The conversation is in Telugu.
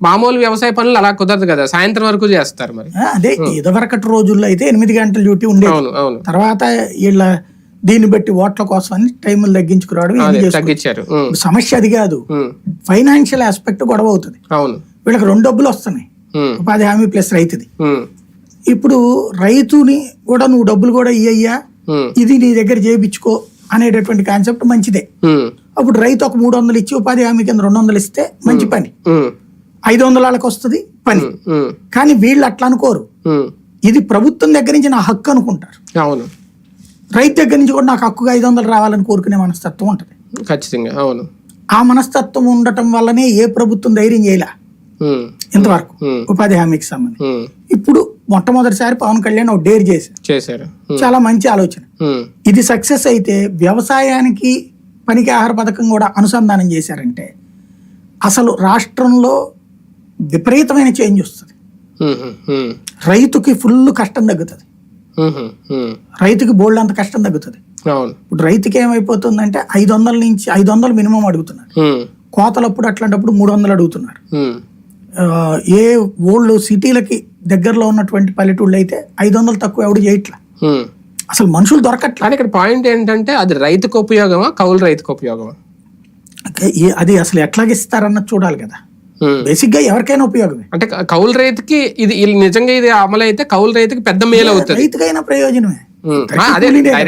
మామూలు వ్యవసాయ పనులు అలా కుదరదు కదా. సాయంత్రం వరకు చేస్తారు మరి. అదే ఇదివరకటి రోజుల్లో అయితే ఎనిమిది గంటల డ్యూటీ ఉండేది. అవును తర్వాత వీళ్ళ దీన్ని బట్టి ఓట్ల కోసం అని టైములు తగ్గించుకురావడం. తగ్గించారు. సమస్య అది కాదు. ఫైనాన్షియల్ ఆస్పెక్ట్ గొడవ అవుతుంది. అవును. వీళ్ళకి రెండు డబ్బులు వస్తున్నాయి. ఉపాధి హామీ ప్లస్ రైతుది. ఇప్పుడు రైతుని కూడా నువ్వు డబ్బులు కూడా ఇయ్యయ్యా. ఉమ్, ఇది నీ దగ్గర చేయించుకో అనేటటువంటి కాన్సెప్ట్ మంచిదే. అప్పుడు రైతు ఒక మూడు వందలు ఇచ్చి ఉపాధి హామీ కింద రెండు వందలు ఇస్తే మంచి పని. ఐదు వందల వాళ్ళకి వస్తుంది పని కానీ వీళ్ళు అట్లా అనుకోరు. ఇది ప్రభుత్వం దగ్గర నుంచి నా హక్కు అనుకుంటారు. అవును. రైతు దగ్గర నుంచి కూడా నాకు హక్కుగా ఐదు వందలు రావాలని కోరుకునే మనస్తత్వం ఉంటుంది. ఖచ్చితంగా అవును. ఆ మనస్తత్వం ఉండటం వల్లనే ఏ ప్రభుత్వం ధైర్యం చేయలే. ఇంతవరకు ఉపాధి హామీకి సంబంధించి. ఇప్పుడు మొట్టమొదటిసారి పవన్ కళ్యాణ్ ఒక డేర్ చేశారు. చేశారు. చాలా మంచి ఆలోచన. ఇది సక్సెస్ అయితే వ్యవసాయానికి పనికి ఆహార పథకం కూడా అనుసంధానం చేశారంటే అసలు రాష్ట్రంలో విపరీతమైన చేంజ్ వస్తుంది. రైతుకి ఫుల్ కష్టం తగ్గుతుంది. రైతుకి బోల్డ్ అంత కష్టం తగ్గుతుంది. ఇప్పుడు రైతుకి ఏమైపోతుందంటే ఐదు వందల నుంచి ఐదు వందలు మినిమం అడుగుతున్నారు. ఉమ్, కోతలప్పుడు అట్లాంటప్పుడు మూడు వందలు అడుగుతున్నారు. ఏ ఓల్డ్ సిటీలకి దగ్గరలో ఉన్నటువంటి పల్లెటూళ్ళు అయితే ఐదు వందలు తక్కువ ఎవడు చేయట్లా. అసలు మనుషులు దొరకట్లా. ఇక్కడ పాయింట్ ఏంటంటే అది రైతుకు ఉపయోగమా కౌలు రైతుకు ఉపయోగమా? అది అసలు ఎట్లాగిస్తారన్నది చూడాలి కదా. బేసిక్గా ఎవరికైనా ఉపయోగమే. అంటే కౌలు రైతుకి ఇది నిజంగా ఇది అమలు అయితే కౌలు రైతుకి పెద్ద మేలు అవుతుంది రైతుకైనా ప్రయోజనమే. అదే